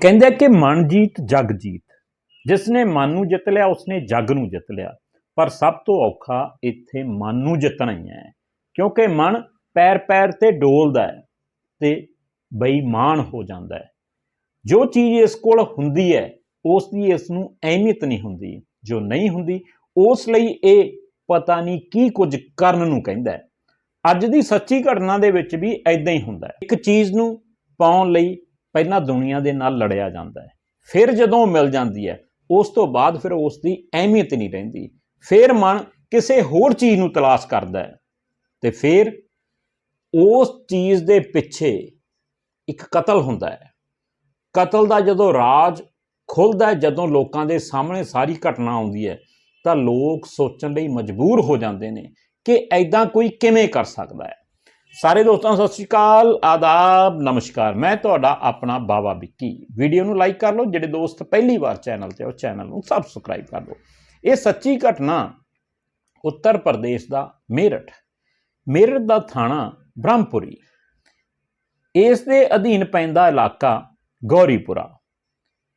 ਕਹਿੰਦੇ ਕਿ ਮਨਜੀਤ ਜੀਤ ਜੀਤ। ਜਿਸ ਨੇ ਮਨ ਨੂੰ ਜਿੱਤ ਲਿਆ ਉਸਨੇ ਜੱਗ ਨੂੰ ਜਿੱਤ ਲਿਆ। ਪਰ ਸਭ ਤੋਂ ਔਖਾ ਇੱਥੇ ਮਨ ਨੂੰ ਜਿੱਤਣਾ ਹੀ ਹੈ। ਕਿਉਂਕਿ ਮਨ ਪੈਰ ਪੈਰ ਤੇ ਡੋਲਦਾ ਹੈ ਤੇ ਬੇਈਮਾਨ ਹੋ ਜਾਂਦਾ ਹੈ। ਜੋ ਚੀਜ਼ ਇਸ ਕੋਲ ਹੁੰਦੀ ਹੈ, ਉਸ ਦੀ ਇਸ ਨੂੰ ਅਹਿਮੀਅਤ ਨਹੀਂ ਹੁੰਦੀ। ਜੋ ਨਹੀਂ ਹੁੰਦੀ, ਉਸ ਲਈ ਇਹ ਪਤਾ ਨਹੀਂ ਕੀ ਕੁਝ ਕਰਨ ਨੂੰ ਕਹਿੰਦਾ ਹੈ। ਅੱਜ ਦੀ ਸੱਚੀ ਘਟਨਾ ਦੇ ਵਿੱਚ ਵੀ ਐਦਾਂ ਹੀ ਹੁੰਦਾ ਹੈ। ਇੱਕ ਚੀਜ਼ ਨੂੰ ਪਾਉਣ ਲਈ ਪਹਿਲਾਂ ਦੁਨੀਆ ਦੇ ਨਾਲ ਲੜਿਆ ਜਾਂਦਾ ਹੈ। ਫਿਰ ਜਦੋਂ ਉਹ ਮਿਲ ਜਾਂਦੀ ਹੈ, ਉਸ ਤੋਂ ਬਾਅਦ ਫਿਰ ਉਸ ਦੀ ਅਹਿਮੀਅਤ ਨਹੀਂ ਰਹਿੰਦੀ। ਫਿਰ ਮਨ ਕਿਸੇ ਹੋਰ ਚੀਜ਼ ਨੂੰ ਤਲਾਸ਼ ਕਰਦਾ ਹੈ ਤੇ ਫਿਰ ਉਸ ਚੀਜ਼ ਦੇ ਪਿੱਛੇ ਇੱਕ ਕਤਲ ਹੁੰਦਾ ਹੈ। ਕਤਲ ਦਾ ਜਦੋਂ ਰਾਜ ਖੁੱਲਦਾ ਹੈ, ਜਦੋਂ ਲੋਕਾਂ ਦੇ ਸਾਹਮਣੇ ਸਾਰੀ ਘਟਨਾ ਆਉਂਦੀ ਹੈ, ਤਾਂ ਲੋਕ ਸੋਚਣ ਲਈ ਮਜਬੂਰ ਹੋ ਜਾਂਦੇ ਨੇ ਕਿ ਐਦਾਂ ਕੋਈ ਕਿਵੇਂ ਕਰ ਸਕਦਾ ਹੈ। ਸਾਰੇ ਦੋਸਤਾਂ ਨੂੰ ਸਤਿ ਸ਼੍ਰੀ ਅਕਾਲ, ਆਦਾਬ, ਨਮਸਕਾਰ। ਮੈਂ ਤੁਹਾਡਾ ਆਪਣਾ ਬਾਬਾ ਵਿੱਕੀ। ਵੀਡੀਓ ਨੂੰ ਲਾਈਕ ਕਰ ਲਓ, ਜਿਹੜੇ ਦੋਸਤ ਪਹਿਲੀ ਵਾਰ ਚੈਨਲ ਤੇ ਉਹ ਚੈਨਲ ਨੂੰ ਸਬਸਕ੍ਰਾਈਬ ਕਰ ਲਓ। ਇਹ ਸੱਚੀ ਘਟਨਾ ਉੱਤਰ ਪ੍ਰਦੇਸ਼ ਦਾ ਮੇਰਠ। ਮੇਰਠ ਦਾ ਥਾਣਾ ਬ੍ਰਹਮਪੁਰੀ। ਇਸ ਦੇ ਅਧੀਨ ਪੈਂਦਾ ਇਲਾਕਾ ਗੌਰੀਪੁਰਾ।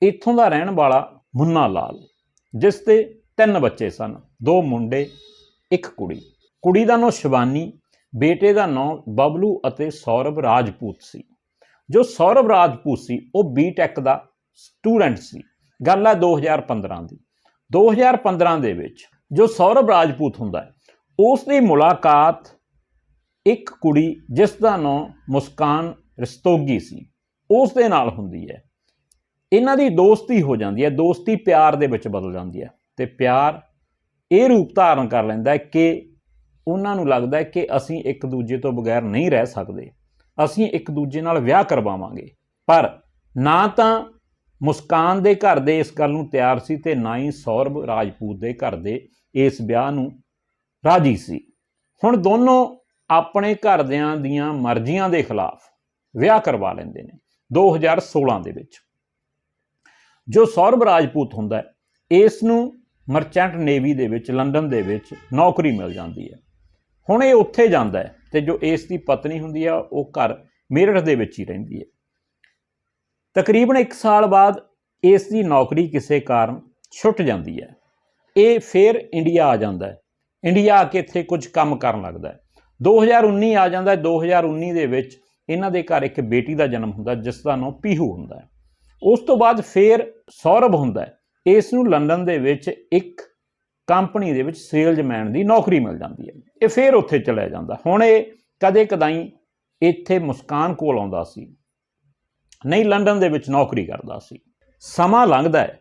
ਇੱਥੋਂ ਦਾ ਰਹਿਣ ਵਾਲਾ ਮੁੰਨਾ ਲਾਲ, ਜਿਸ 'ਤੇ ਤਿੰਨ ਬੱਚੇ ਸਨ, ਦੋ ਮੁੰਡੇ, ਇੱਕ ਕੁੜੀ। ਕੁੜੀ ਦਾ ਨਾਂ ਸ਼ਿਵਾਨੀ ਬੇਟੇ ਦਾ ਨਾਂ ਬਬਲੂ ਅਤੇ ਸੌਰਵ ਰਾਜਪੂਤ ਸੀ। ਜੋ ਸੌਰਵ ਰਾਜਪੂਤ ਸੀ, ਉਹ ਬੀਟੈਕ ਦਾ ਸਟੂਡੈਂਟ ਸੀ। ਗੱਲ ਹੈ 2015 ਦੀ। 2015 ਦੇ ਵਿੱਚ ਜੋ ਸੌਰਵ ਰਾਜਪੂਤ ਹੁੰਦਾ ਹੈ ਉਸ ਦੀ ਮੁਲਾਕਾਤ ਇੱਕ ਕੁੜੀ ਜਿਸ ਦਾ ਨਾਂ ਮੁਸਕਾਨ ਰਸਤੋਗੀ ਸੀ ਉਸ ਦੇ ਨਾਲ ਹੁੰਦੀ ਹੈ। ਇਹਨਾਂ ਦੀ ਦੋਸਤੀ ਹੋ ਜਾਂਦੀ ਹੈ, ਦੋਸਤੀ ਪਿਆਰ ਦੇ ਵਿੱਚ ਬਦਲ ਜਾਂਦੀ ਹੈ ਤੇ ਪਿਆਰ ਇਹ ਰੂਪ ਧਾਰਨ ਕਰ ਲੈਂਦਾ ਹੈ ਕਿ ਉਹਨਾਂ ਨੂੰ ਲੱਗਦਾ ਹੈ ਕਿ ਅਸੀਂ ਇੱਕ ਦੂਜੇ ਤੋਂ ਬਗੈਰ ਨਹੀਂ ਰਹਿ ਸਕਦੇ। ਅਸੀਂ ਇੱਕ ਦੂਜੇ ਨਾਲ ਵਿਆਹ ਕਰਵਾਵਾਂਗੇ। ਪਰ ਨਾ ਤਾਂ ਮੁਸਕਾਨ ਦੇ ਘਰ ਦੇ ਇਸ ਗੱਲ ਨੂੰ ਤਿਆਰ ਸੀ ਤੇ ਨਾ ਹੀ ਸੌਰਭ ਰਾਜਪੂਤ ਦੇ ਘਰ ਦੇ ਇਸ ਵਿਆਹ ਨੂੰ ਰਾਜੀ ਸੀ। ਹੁਣ ਦੋਨੋਂ ਆਪਣੇ ਘਰਦਿਆਂ ਦੀਆਂ ਮਰਜ਼ੀਆਂ ਦੇ ਖਿਲਾਫ ਵਿਆਹ ਕਰਵਾ ਲੈਂਦੇ ਨੇ 2016 ਦੇ ਵਿੱਚ। ਜੋ ਸੌਰਭ ਰਾਜਪੂਤ ਹੁੰਦਾ ਇਸ ਨੂੰ ਮਰਚੈਂਟ ਨੇਵੀ ਦੇ ਵਿੱਚ, ਲੰਡਨ ਦੇ ਵਿੱਚ ਨੌਕਰੀ ਮਿਲ ਜਾਂਦੀ ਹੈ। ਹੁਣ ਇਹ ਉੱਥੇ ਜਾਂਦਾ ਹੈ ਤੇ ਜੋ ਇਸ ਦੀ ਪਤਨੀ ਹੁੰਦੀ ਆ, ਉਹ ਘਰ ਮੇਰਠ ਦੇ ਵਿੱਚ ਹੀ ਰਹਿੰਦੀ ਹੈ। ਤਕਰੀਬਨ 1 ਸਾਲ ਬਾਅਦ ਇਸ ਦੀ ਨੌਕਰੀ ਕਿਸੇ ਕਾਰਨ ਛੁੱਟ ਜਾਂਦੀ ਹੈ। ਇਹ ਫਿਰ ਇੰਡੀਆ ਆ ਜਾਂਦਾ ਹੈ। ਇੰਡੀਆ ਆ ਕੇ ਇੱਥੇ ਕੁਝ ਕੰਮ ਕਰਨ ਲੱਗਦਾ ਹੈ। 2019 ਆ ਜਾਂਦਾ ਹੈ। 2019 ਦੇ ਵਿੱਚ ਇਹਨਾਂ ਦੇ ਘਰ ਇੱਕ ਬੇਟੀ ਦਾ ਜਨਮ ਹੁੰਦਾ, ਜਿਸ ਦਾ ਨਾਮ ਪੀਹੂ ਹੁੰਦਾ ਹੈ। ਉਸ ਤੋਂ ਬਾਅਦ ਫਿਰ ਸੌਰਭ ਹੁੰਦਾ ਹੈ। ਇਸ ਨੂੰ ਲੰਡਨ ਦੇ ਵਿੱਚ ਇੱਕ ਕੰਪਨੀ ਦੇ ਵਿੱਚ ਸੇਲਜ਼ਮੈਨ ਦੀ ਨੌਕਰੀ ਮਿਲ ਜਾਂਦੀ ਹੈ। ਇਹ ਫਿਰ ਉੱਥੇ ਚਲਾ ਜਾਂਦਾ। ਹੁਣ ਇਹ ਕਦੇ ਕਦਾਈ ਇੱਥੇ ਮੁਸਕਾਨ ਕੋਲ ਆਉਂਦਾ ਸੀ। ਨਹੀਂ, ਲੰਡਨ ਦੇ ਵਿੱਚ ਨੌਕਰੀ ਕਰਦਾ ਸੀ। ਸਮਾਂ ਲੰਘਦਾ ਹੈ।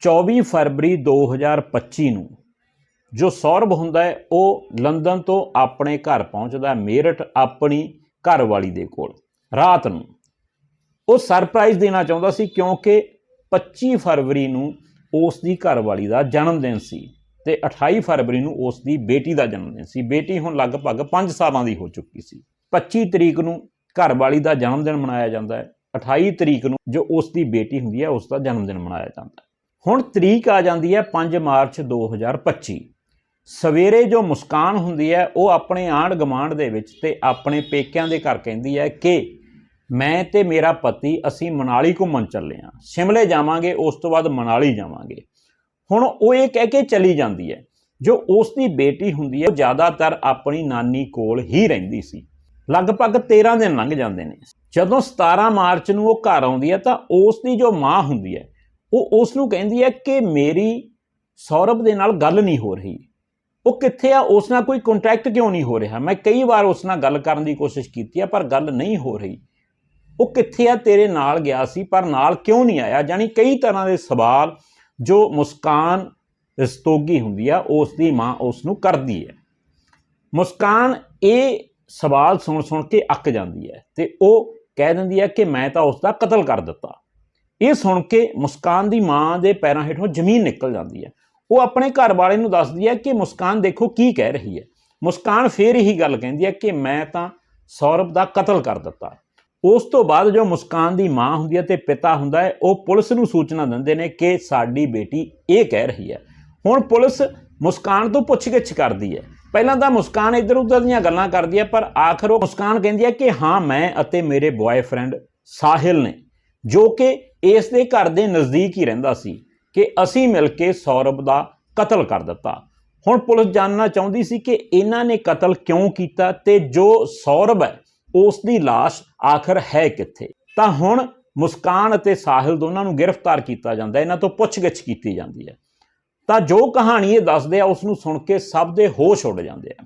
24 ਫਰਵਰੀ 2025 ਨੂੰ ਜੋ ਸੌਰਭ ਹੁੰਦਾ ਹੈ, ਉਹ ਲੰਡਨ ਤੋਂ ਆਪਣੇ ਘਰ ਪਹੁੰਚਦਾ ਹੈ, ਮੇਰਠ ਆਪਣੀ ਘਰਵਾਲੀ ਦੇ ਕੋਲ। ਰਾਤ ਨੂੰ ਉਹ ਸਰਪ੍ਰਾਈਜ਼ ਦੇਣਾ ਚਾਹੁੰਦਾ ਸੀ ਕਿਉਂਕਿ 25 ਫਰਵਰੀ ਨੂੰ ਉਸ ਦੀ ਘਰਵਾਲੀ ਦਾ ਜਨਮ ਦਿਨ ਸੀ ਤੇ 28 ਫਰਵਰੀ ਨੂੰ ਉਸ ਦੀ ਬੇਟੀ ਦਾ ਜਨਮ ਦਿਨ ਸੀ। ਬੇਟੀ ਹੁਣ ਲਗਭਗ 5 ਸਾਲਾਂ ਦੀ ਹੋ ਚੁੱਕੀ ਸੀ। 25 ਤਰੀਕ ਨੂੰ ਘਰਵਾਲੀ ਦਾ ਜਨਮ ਦਿਨ ਮਨਾਇਆ ਜਾਂਦਾ ਹੈ। 28 ਤਰੀਕ ਨੂੰ ਜੋ ਉਸ ਦੀ ਬੇਟੀ ਹੁੰਦੀ ਹੈ, ਉਸ ਦਾ ਜਨਮ ਦਿਨ ਮਨਾਇਆ ਜਾਂਦਾ ਹੈ। ਹੁਣ ਤਰੀਕ ਆ ਜਾਂਦੀ ਹੈ 5 ਮਾਰਚ 2025 ਸਵੇਰੇ ਜੋ ਮੁਸਕਾਨ ਹੁੰਦੀ ਹੈ, ਉਹ ਆਪਣੇ ਆਂਢ ਗਮਾਂਡ ਦੇ ਵਿੱਚ ਤੇ ਆਪਣੇ ਪੇਕਿਆਂ ਦੇ ਘਰ ਕਹਿੰਦੀ ਹੈ ਕਿ ਮੈਂ ਤੇ ਮੇਰਾ ਪਤੀ ਅਸੀਂ ਮਨਾਲੀ ਘੁੰਮਣ ਚੱਲੇ ਹਾਂ। ਸ਼ਿਮਲੇ ਜਾਵਾਂਗੇ, ਉਸ ਤੋਂ ਬਾਅਦ ਮਨਾਲੀ ਜਾਵਾਂਗੇ। ਹੁਣ ਉਹ ਇਹ ਕਹਿ ਕੇ ਚਲੀ ਜਾਂਦੀ ਹੈ, ਜੋ ਉਸ ਦੀ ਬੇਟੀ ਹੁੰਦੀ ਹੈ, ਉਹ ਜ਼ਿਆਦਾਤਰ ਆਪਣੀ ਨਾਨੀ ਕੋਲ ਹੀ ਰਹਿੰਦੀ ਸੀ। ਲਗਭਗ 13 ਦਿਨ ਲੰਘ ਜਾਂਦੇ ਨੇ। ਜਦੋਂ 17 ਮਾਰਚ ਨੂੰ ਉਹ ਘਰ ਆਉਂਦੀ ਹੈ, ਤਾਂ ਉਸ ਦੀ ਜੋ ਮਾਂ ਹੁੰਦੀ ਹੈ, ਉਹ ਉਸ ਨੂੰ ਕਹਿੰਦੀ ਹੈ ਕਿ ਮੇਰੀ ਸੌਰਭ ਦੇ ਨਾਲ ਗੱਲ ਨਹੀਂ ਹੋ ਰਹੀ। ਉਹ ਕਿੱਥੇ ਆ? ਉਸ ਨਾਲ ਕੋਈ ਕੰਟੈਕਟ ਕਿਉਂ ਨਹੀਂ ਹੋ ਰਿਹਾ? ਮੈਂ ਕਈ ਵਾਰ ਉਸ ਨਾਲ ਗੱਲ ਕਰਨ ਦੀ ਕੋਸ਼ਿਸ਼ ਕੀਤੀ ਹੈ ਪਰ ਗੱਲ ਨਹੀਂ ਹੋ ਰਹੀ। ਉਹ ਕਿੱਥੇ ਆ? ਤੇਰੇ ਨਾਲ ਗਿਆ ਸੀ, ਪਰ ਨਾਲ ਕਿਉਂ ਨਹੀਂ ਆਇਆ? ਜਾਨੀ ਕਈ ਤਰ੍ਹਾਂ ਦੇ ਸਵਾਲ ਜੋ ਮੁਸਕਾਨ ਰਸਤੋਗੀ ਹੁੰਦੀ ਆ ਉਸ ਦੀ ਮਾਂ ਉਸ ਨੂੰ ਕਰਦੀ ਹੈ। ਮੁਸਕਾਨ ਇਹ ਸਵਾਲ ਸੁਣ ਸੁਣ ਕੇ ਅੱਕ ਜਾਂਦੀ ਹੈ ਤੇ ਉਹ ਕਹਿ ਦਿੰਦੀ ਹੈ ਕਿ ਮੈਂ ਤਾਂ ਉਸ ਦਾ ਕਤਲ ਕਰ ਦਿੱਤਾ। ਇਹ ਸੁਣ ਕੇ ਮੁਸਕਾਨ ਦੀ ਮਾਂ ਦੇ ਪੈਰਾਂ ਹੇਠੋਂ ਜ਼ਮੀਨ ਨਿਕਲ ਜਾਂਦੀ ਹੈ। ਉਹ ਆਪਣੇ ਘਰ ਵਾਲੇ ਨੂੰ ਦੱਸਦੀ ਹੈ ਕਿ ਮੁਸਕਾਨ ਦੇਖੋ ਕੀ ਕਹਿ ਰਹੀ ਹੈ। ਮੁਸਕਾਨ ਫੇਰ ਇਹੀ ਗੱਲ ਕਹਿੰਦੀ ਹੈ ਕਿ ਮੈਂ ਤਾਂ ਸੌਰਭ ਦਾ ਕਤਲ ਕਰ ਦਿੱਤਾ। ਉਸ ਤੋਂ ਬਾਅਦ ਜੋ ਮੁਸਕਾਨ ਦੀ ਮਾਂ ਹੁੰਦੀ ਹੈ ਤੇ ਪਿਤਾ ਹੁੰਦਾ ਹੈ, ਉਹ ਪੁਲਿਸ ਨੂੰ ਸੂਚਨਾ ਦਿੰਦੇ ਨੇ ਕਿ ਸਾਡੀ ਬੇਟੀ ਇਹ ਕਹਿ ਰਹੀ ਹੈ। ਹੁਣ ਪੁਲਿਸ ਮੁਸਕਾਨ ਤੋਂ ਪੁੱਛਗਿੱਛ ਕਰਦੀ ਹੈ। ਪਹਿਲਾਂ ਤਾਂ ਮੁਸਕਾਨ ਇੱਧਰ ਉੱਧਰ ਦੀਆਂ ਗੱਲਾਂ ਕਰਦੀ ਹੈ, ਪਰ ਆਖਰ ਉਹ ਮੁਸਕਾਨ ਕਹਿੰਦੀ ਹੈ ਕਿ ਹਾਂ, ਮੈਂ ਅਤੇ ਮੇਰੇ ਬॉयਫ੍ਰੈਂਡ ਸਾਹਿਲ ਨੇ, ਜੋ ਕਿ ਇਸ ਦੇ ਘਰ ਦੇ ਨਜ਼ਦੀਕ ਹੀ ਰਹਿੰਦਾ ਸੀ, ਕਿ ਅਸੀਂ ਮਿਲ ਕੇ ਸੌਰਭ ਦਾ ਕਤਲ ਕਰ ਦਿੱਤਾ। ਹੁਣ ਪੁਲਿਸ ਜਾਣਨਾ ਚਾਹੁੰਦੀ ਸੀ ਕਿ ਇਹਨਾਂ ਨੇ ਕਤਲ ਕਿਉਂ ਕੀਤਾ ਤੇ ਜੋ ਸੌਰਭ ਹੈ ਉਸ ਦੀ ਲਾਸ਼ ਆਖਰ ਹੈ ਕਿੱਥੇ? ਤਾਂ ਹੁਣ ਮੁਸਕਾਨ ਅਤੇ ਸਾਹਿਲ ਦੋਨਾਂ ਨੂੰ ਗ੍ਰਿਫਤਾਰ ਕੀਤਾ ਜਾਂਦਾ, ਇਹਨਾਂ ਤੋਂ ਪੁੱਛਗਿੱਛ ਕੀਤੀ ਜਾਂਦੀ ਹੈ। ਤਾਂ ਜੋ ਕਹਾਣੀ ਇਹ ਦੱਸਦੇ ਆ ਉਸ ਨੂੰ ਸੁਣ ਕੇ ਸਭ ਦੇ ਹੋਸ਼ ਉੱਡ ਜਾਂਦੇ ਆ।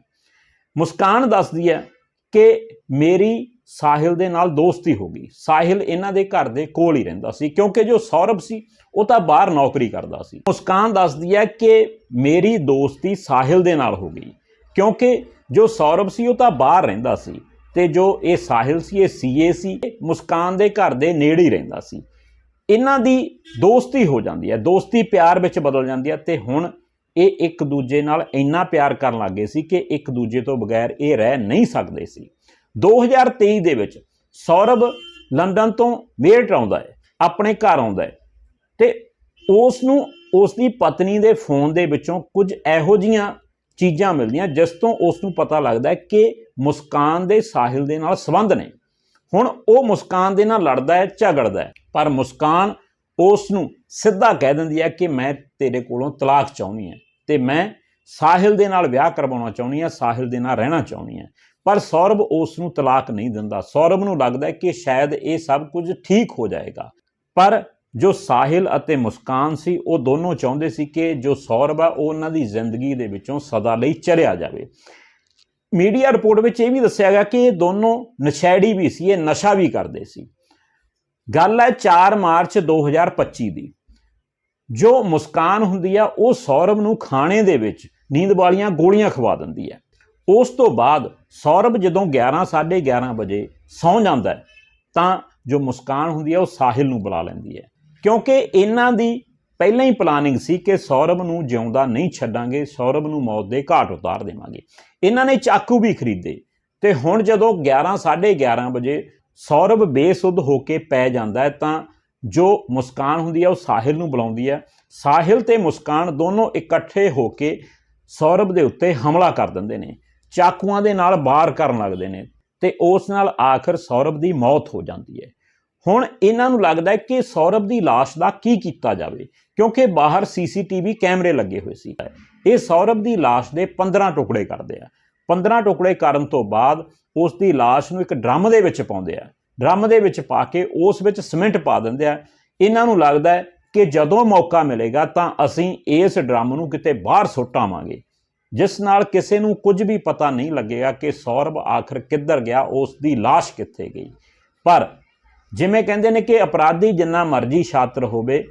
ਮੁਸਕਾਨ ਦੱਸਦੀ ਹੈ ਕਿ ਮੇਰੀ ਸਾਹਿਲ ਦੇ ਨਾਲ ਦੋਸਤੀ ਹੋ ਗਈ। ਸਾਹਿਲ ਇਹਨਾਂ ਦੇ ਘਰ ਦੇ ਕੋਲ ਹੀ ਰਹਿੰਦਾ ਸੀ, ਕਿਉਂਕਿ ਜੋ ਸੌਰਭ ਸੀ, ਉਹ ਤਾਂ ਬਾਹਰ ਨੌਕਰੀ ਕਰਦਾ ਸੀ। ਮੁਸਕਾਨ ਦੱਸਦੀ ਹੈ ਕਿ ਮੇਰੀ ਦੋਸਤੀ ਸਾਹਿਲ ਦੇ ਨਾਲ ਹੋ ਗਈ, ਕਿਉਂਕਿ ਜੋ ਸੌਰਭ ਸੀ, ਉਹ ਤਾਂ ਬਾਹਰ ਰਹਿੰਦਾ ਸੀ। ਤੇ ਜੋ ਇਹ ਸਾਹਿਲ ਸੀ, ਇਹ ਸੀਏ ਸੀ ਮੁਸਕਾਨ ਦੇ ਘਰ ਦੇ ਨੇੜੇ ਹੀ ਰਹਿੰਦਾ ਸੀ। ਇਹਨਾਂ ਦੀ ਦੋਸਤੀ ਹੋ ਜਾਂਦੀ ਹੈ, ਦੋਸਤੀ ਪਿਆਰ ਵਿੱਚ ਬਦਲ ਜਾਂਦੀ ਹੈ ਤੇ ਹੁਣ ਇਹ ਇੱਕ ਦੂਜੇ ਨਾਲ ਇੰਨਾ ਪਿਆਰ ਕਰਨ ਲੱਗੇ ਸੀ ਕਿ ਇੱਕ ਦੂਜੇ ਤੋਂ ਬਗੈਰ ਇਹ ਰਹਿ ਨਹੀਂ ਸਕਦੇ ਸੀ। 2023 ਦੇ ਵਿੱਚ ਸੌਰਭ ਲੰਡਨ ਤੋਂ ਮੇਰਠ ਆਉਂਦਾ ਹੈ, ਆਪਣੇ ਘਰ ਆਉਂਦਾ ਹੈ ਤੇ ਉਸ ਨੂੰ, ਉਸ ਦੀ ਪਤਨੀ ਦੇ ਫੋਨ ਦੇ ਵਿੱਚੋਂ ਕੁਝ ਇਹੋ ਜੀਆਂ ਚੀਜ਼ਾਂ ਮਿਲਦੀਆਂ, ਜਿਸ ਤੋਂ ਉਸ ਨੂੰ ਪਤਾ ਲੱਗਦਾ ਹੈ ਕਿ ਮੁਸਕਾਨ ਦੇ ਸਾਹਿਲ ਦੇ ਨਾਲ ਸੰਬੰਧ ਨੇ। ਹੁਣ ਉਹ ਮੁਸਕਾਨ ਦੇ ਨਾਲ ਲੜਦਾ ਹੈ, ਝਗੜਦਾ ਹੈ, ਪਰ ਮੁਸਕਾਨ ਉਸ ਨੂੰ ਸਿੱਧਾ ਕਹਿ ਦਿੰਦੀ ਹੈ ਕਿ ਮੈਂ ਤੇਰੇ ਕੋਲੋਂ ਤਲਾਕ ਚਾਹੁੰਦੀ ਹਾਂ ਤੇ ਮੈਂ ਸਾਹਿਲ ਦੇ ਨਾਲ ਵਿਆਹ ਕਰਵਾਉਣਾ ਚਾਹੁੰਦੀ ਹਾਂ, ਸਾਹਿਲ ਦੇ ਨਾਲ ਰਹਿਣਾ ਚਾਹੁੰਦੀ ਹਾਂ। ਪਰ ਸੌਰਭ ਉਸ ਨੂੰ ਤਲਾਕ ਨਹੀਂ ਦਿੰਦਾ। ਸੌਰਭ ਨੂੰ ਲੱਗਦਾ ਕਿ ਸ਼ਾਇਦ ਇਹ ਸਭ ਕੁਝ ਠੀਕ ਹੋ ਜਾਏਗਾ। ਪਰ ਜੋ ਸਾਹਿਲ ਅਤੇ ਮੁਸਕਾਨ ਸੀ, ਉਹ ਦੋਨੋਂ ਚਾਹੁੰਦੇ ਸੀ ਕਿ ਜੋ ਸੌਰਭ ਆ, ਉਹ ਉਹਨਾਂ ਦੀ ਜ਼ਿੰਦਗੀ ਦੇ ਵਿੱਚੋਂ ਸਦਾ ਲਈ ਚਲਿਆ ਜਾਵੇ। ਮੀਡੀਆ ਰਿਪੋਰਟ ਵਿੱਚ ਇਹ ਵੀ ਦੱਸਿਆ ਗਿਆ ਕਿ ਇਹ ਦੋਨੋਂ ਨਸ਼ੈੜੀ ਵੀ ਸੀ, ਇਹ ਨਸ਼ਾ ਵੀ ਕਰਦੇ ਸੀ। ਗੱਲ ਹੈ 4 ਮਾਰਚ 2025 ਦੀ। ਜੋ ਮੁਸਕਾਨ ਹੁੰਦੀ ਆ, ਉਹ ਸੌਰਭ ਨੂੰ ਖਾਣੇ ਦੇ ਵਿੱਚ ਨੀਂਦ ਵਾਲੀਆਂ ਗੋਲੀਆਂ ਖਵਾ ਦਿੰਦੀ ਹੈ। ਉਸ ਤੋਂ ਬਾਅਦ ਸੌਰਭ ਜਦੋਂ 11 11:30 ਵਜੇ ਸੌਂ ਜਾਂਦਾ ਤਾਂ ਜੋ ਮੁਸਕਾਨ ਹੁੰਦੀ ਹੈ ਉਹ ਸਾਹਿਲ ਨੂੰ ਬੁਲਾ ਲੈਂਦੀ ਹੈ। ਕਿਉਂਕਿ ਇਹਨਾਂ ਦੀ ਪਹਿਲਾਂ ਹੀ ਪਲਾਨਿੰਗ ਸੀ ਕਿ ਸੌਰਭ ਨੂੰ ਜਿਉਂਦਾ ਨਹੀਂ ਛੱਡਾਂਗੇ, ਸੌਰਭ ਨੂੰ ਮੌਤ ਦੇ ਘਾਟ ਉਤਾਰ ਦੇਵਾਂਗੇ। ਇਹਨਾਂ ਨੇ ਚਾਕੂ ਵੀ ਖਰੀਦੇ ਤੇ ਹੁਣ ਜਦੋਂ 11 11:30 ਵਜੇ ਸੌਰਭ ਬੇਸੁੱਧ ਹੋ ਕੇ ਪੈ ਜਾਂਦਾ ਹੈ, ਤਾਂ ਜੋ ਮੁਸਕਾਨ ਹੁੰਦੀ ਹੈ, ਉਹ ਸਾਹਿਲ ਨੂੰ ਬੁਲਾਉਂਦੀ ਹੈ। ਸਾਹਿਲ ਤੇ ਮੁਸਕਾਨ ਦੋਨੋਂ ਇਕੱਠੇ ਹੋ ਕੇ ਸੌਰਭ ਦੇ ਉੱਤੇ ਹਮਲਾ ਕਰ ਦਿੰਦੇ ਨੇ, ਚਾਕੂਆਂ ਦੇ ਨਾਲ ਬਾਹਰ ਕਰਨ ਲੱਗਦੇ ਨੇ ਤੇ ਉਸ ਨਾਲ ਆਖਰ ਸੌਰਭ ਦੀ ਮੌਤ ਹੋ ਜਾਂਦੀ ਹੈ। ਹੁਣ ਇਹਨਾਂ ਨੂੰ ਲੱਗਦਾ ਹੈ ਕਿ ਸੌਰਭ ਦੀ ਲਾਸ਼ ਦਾ ਕੀ ਕੀਤਾ ਜਾਵੇ, ਕਿਉਂਕਿ ਬਾਹਰ ਸੀਸੀਟੀਵੀ ਕੈਮਰੇ ਲੱਗੇ ਹੋਏ ਸੀ। ਇਹ ਸੌਰਭ ਦੀ ਲਾਸ਼ ਦੇ 15 ਟੁਕੜੇ ਕਰਦੇ ਆ। 15 ਟੁਕੜੇ ਕਰਨ ਤੋਂ ਬਾਅਦ ਉਸ ਦੀ ਲਾਸ਼ ਨੂੰ ਇੱਕ ਡਰਮ ਦੇ ਵਿੱਚ ਪਾਉਂਦੇ ਆ। ਡਰਮ ਦੇ ਵਿੱਚ ਪਾ ਕੇ ਉਸ ਵਿੱਚ ਸਿਮੈਂਟ ਪਾ ਦਿੰਦੇ ਆ। ਇਹਨਾਂ ਨੂੰ ਲੱਗਦਾ ਹੈ ਕਿ ਜਦੋਂ ਮੌਕਾ ਮਿਲੇਗਾ ਤਾਂ ਅਸੀਂ ਇਸ ਡਰਮ ਨੂੰ ਕਿਤੇ ਬਾਹਰ ਸੁੱਟਾਵਾਂਗੇ। ਜਿਸ ਨਾਲ ਕਿਸੇ ਨੂੰ ਕੁਝ ਵੀ ਪਤਾ ਨਹੀਂ ਲੱਗੇਗਾ ਕਿ ਸੌਰਭ ਆਖਰ ਕਿੱਧਰ ਗਿਆ, ਉਸ ਦੀ ਲਾਸ਼ ਕਿੱਥੇ ਗਈ। ਪਰ ਜਿਵੇਂ ਕਹਿੰਦੇ ਨੇ ਕਿ ਅਪਰਾਧੀ ਜਿੰਨਾ ਮਰਜ਼ੀ ਛਾਤਰ ਹੋਵੇ,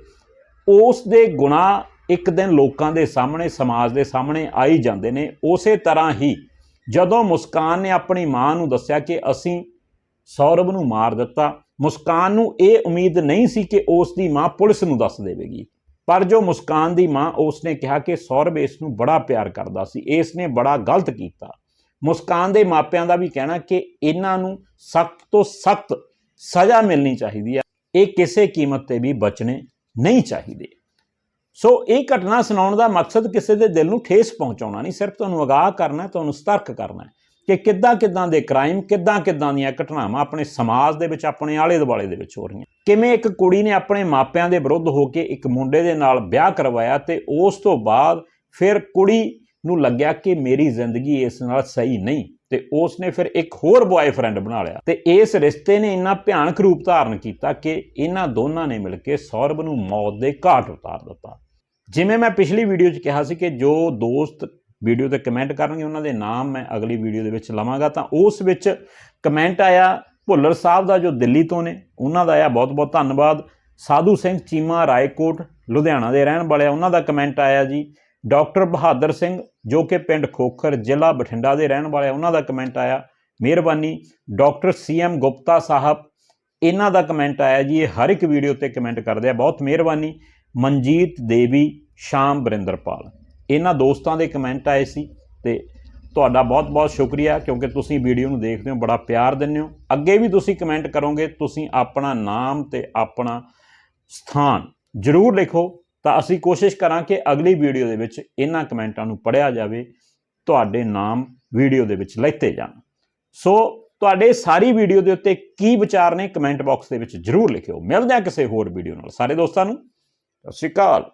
ਉਸ ਦੇ ਗੁਨਾਹ ਇੱਕ ਦਿਨ ਲੋਕਾਂ ਦੇ ਸਾਹਮਣੇ, ਸਮਾਜ ਦੇ ਸਾਹਮਣੇ ਆਈ ਜਾਂਦੇ ਨੇ। ਉਸੇ ਤਰ੍ਹਾਂ ਹੀ ਜਦੋਂ ਮੁਸਕਾਨ ਨੇ ਆਪਣੀ ਮਾਂ ਨੂੰ ਦੱਸਿਆ ਕਿ ਅਸੀਂ ਸੌਰਭ ਨੂੰ ਮਾਰ ਦਿੱਤਾ, ਮੁਸਕਾਨ ਨੂੰ ਇਹ ਉਮੀਦ ਨਹੀਂ ਸੀ ਕਿ ਉਸ ਦੀ ਮਾਂ ਪੁਲਿਸ ਨੂੰ ਦੱਸ ਦੇਵੇਗੀ। ਪਰ ਜੋ ਮੁਸਕਾਨ ਦੀ ਮਾਂ, ਉਸ ਨੇ ਕਿਹਾ ਕਿ ਸੌਰਭ ਇਸ ਨੂੰ ਬੜਾ ਪਿਆਰ ਕਰਦਾ ਸੀ, ਇਸ ਨੇ ਬੜਾ ਗਲਤ ਕੀਤਾ। ਮੁਸਕਾਨ ਦੇ ਮਾਪਿਆਂ ਦਾ ਵੀ ਕਹਿਣਾ ਕਿ ਇਹਨਾਂ ਨੂੰ ਸਖਤ ਤੋਂ ਸਖਤ ਸਜ਼ਾ ਮਿਲਣੀ ਚਾਹੀਦੀ ਹੈ ਇਹ ਕਿਸੇ ਕੀਮਤ ਤੇ ਵੀ ਬਚਣੇ ਨਹੀਂ ਚਾਹੀਦੇ। ਸੋ ਇਹ ਘਟਨਾ ਸੁਣਾਉਣ ਦਾ ਮਕਸਦ ਕਿਸੇ ਦੇ ਦਿਲ ਨੂੰ ਠੇਸ ਪਹੁੰਚਾਉਣਾ ਨਹੀਂ, ਸਿਰਫ ਤੁਹਾਨੂੰ ਅਗਾਹ ਕਰਨਾ ਤੁਹਾਨੂੰ ਸਤਰਕ ਕਰਨਾ ਕਿ ਕਿੱਦਾਂ ਕਿੱਦਾਂ ਦੇ ਕ੍ਰਾਈਮ ਕਿੱਦਾਂ ਕਿੱਦਾਂ ਦੀਆਂ ਘਟਨਾਵਾਂ ਆਪਣੇ ਸਮਾਜ ਦੇ ਵਿੱਚ, ਆਪਣੇ ਆਲੇ ਦੁਆਲੇ ਦੇ ਵਿੱਚ ਹੋ ਰਹੀਆਂ। ਕਿਵੇਂ ਇੱਕ ਕੁੜੀ ਨੇ ਆਪਣੇ ਮਾਪਿਆਂ ਦੇ ਵਿਰੁੱਧ ਹੋ ਕੇ ਇੱਕ ਮੁੰਡੇ ਦੇ ਨਾਲ ਵਿਆਹ ਕਰਵਾਇਆ ਤੇ ਉਸ ਤੋਂ ਬਾਅਦ ਫਿਰ ਕੁੜੀ ਨੂੰ ਲੱਗਿਆ ਕਿ ਮੇਰੀ ਜ਼ਿੰਦਗੀ ਇਸ ਨਾਲ ਸਹੀ ਨਹੀਂ। ਤੇ ਉਸ ਨੇ ਫਿਰ ਇੱਕ ਹੋਰ ਬॉयਫ੍ਰੈਂਡ ਬਣਾ ਲਿਆ। ਤੇ ਇਸ ਰਿਸ਼ਤੇ ਨੇ ਇੰਨਾ ਭਿਆਨਕ ਰੂਪ ਧਾਰਨ ਕੀਤਾ ਕਿ ਇਹਨਾਂ ਦੋਨਾਂ ਨੇ ਮਿਲ ਕੇ ਸੌਰਭ ਨੂੰ ਮੌਤ ਦੇ ਘਾਟ ਉਤਾਰ ਦਿੱਤਾ। ਜਿਵੇਂ ਮੈਂ ਪਿਛਲੀ ਵੀਡੀਓ 'ਚ ਕਿਹਾ ਸੀ ਕਿ ਜੋ ਦੋਸਤ ਵੀਡੀਓ ਤੇ ਕਮੈਂਟ ਕਰਨਗੇ ਉਹਨਾਂ ਦੇ ਨਾਮ ਮੈਂ ਅਗਲੀ ਵੀਡੀਓ ਦੇ ਵਿੱਚ ਲਵਾਂਗਾ ਤਾਂ ਉਸ ਵਿੱਚ ਕਮੈਂਟ ਆਇਆ ਭੁੱਲਰ ਸਾਹਿਬ ਦਾ ਜੋ ਦਿੱਲੀ ਤੋਂ ਨੇ ਉਹਨਾਂ ਦਾ ਆਇਆ ਬਹੁਤ-ਬਹੁਤ ਧੰਨਵਾਦ। ਸਾਧੂ ਸਿੰਘ ਚੀਮਾ ਰਾਏਕੋਟ ਲੁਧਿਆਣਾ ਦੇ ਰਹਿਣ ਵਾਲੇ ਆ, ਉਹਨਾਂ ਦਾ ਕਮੈਂਟ ਆਇਆ ਜੀ। ਡਾਕਟਰ ਬਹਾਦਰ ਸਿੰਘ, ਜੋ ਕਿ ਪਿੰਡ ਖੋਖਰ ਜ਼ਿਲ੍ਹਾ ਬਠਿੰਡਾ ਦੇ ਰਹਿਣ ਵਾਲੇ ਉਹਨਾਂ ਦਾ ਕਮੈਂਟ ਆਇਆ। ਮਿਹਰਬਾਨੀ। ਡਾਕਟਰ ਸੀਐਮ ਗੁਪਤਾ ਸਾਹਿਬ, ਇਹਨਾਂ ਦਾ ਕਮੈਂਟ ਆਇਆ ਜੀ, ਇਹ ਹਰ ਇੱਕ ਵੀਡੀਓ ਤੇ ਕਮੈਂਟ ਕਰਦੇ ਆ। ਬਹੁਤ ਮਿਹਰਬਾਨੀ। ਮਨਜੀਤ ਦੇਵੀ, ਸ਼ਾਮ ਬਰਿੰਦਰਪਾਲ ਇਹਨਾਂ ਦੋਸਤਾਂ ਦੇ ਕਮੈਂਟ ਆਏ ਸੀ ਤੇ ਤੁਹਾਡਾ ਬਹੁਤ-ਬਹੁਤ ਸ਼ੁਕਰੀਆ, ਕਿਉਂਕਿ ਤੁਸੀਂ ਵੀਡੀਓ ਨੂੰ ਦੇਖਦੇ ਹੋ, ਬੜਾ ਪਿਆਰ ਦਿੰਦੇ ਹੋ। ਅੱਗੇ ਵੀ ਤੁਸੀਂ ਕਮੈਂਟ ਕਰੋਗੇ, ਤੁਸੀਂ ਆਪਣਾ ਨਾਮ ਤੇ ਆਪਣਾ ਸਥਾਨ ਜ਼ਰੂਰ ਲਿਖੋ। ਤਾਂ ਅਸੀਂ ਕੋਸ਼ਿਸ਼ ਕਰਾਂ ਕਿ ਅਗਲੀ ਵੀਡੀਓ ਦੇ ਵਿੱਚ ਇਹਨਾਂ ਕਮੈਂਟਾਂ ਨੂੰ ਪੜ੍ਹਿਆ ਜਾਵੇ, ਤੁਹਾਡੇ ਨਾਮ ਵੀਡੀਓ ਦੇ ਵਿੱਚ ਲਿਖਤੇ ਜਾਣ। ਸੋ ਤੁਹਾਡੇ ਸਾਰੀ ਵੀਡੀਓ ਦੇ ਉੱਤੇ ਕੀ ਵਿਚਾਰ ਨੇ ਕਮੈਂਟ ਬਾਕਸ ਦੇ ਵਿੱਚ ਜਰੂਰ ਲਿਖਿਓ। ਮਿਲਦੇ ਹਾਂ ਕਿਸੇ ਹੋਰ ਵੀਡੀਓ ਨਾਲ। ਸਾਰੇ ਦੋਸਤਾਂ ਨੂੰ, ਸਤਿ ਸ਼੍ਰੀ ਅਕਾਲ।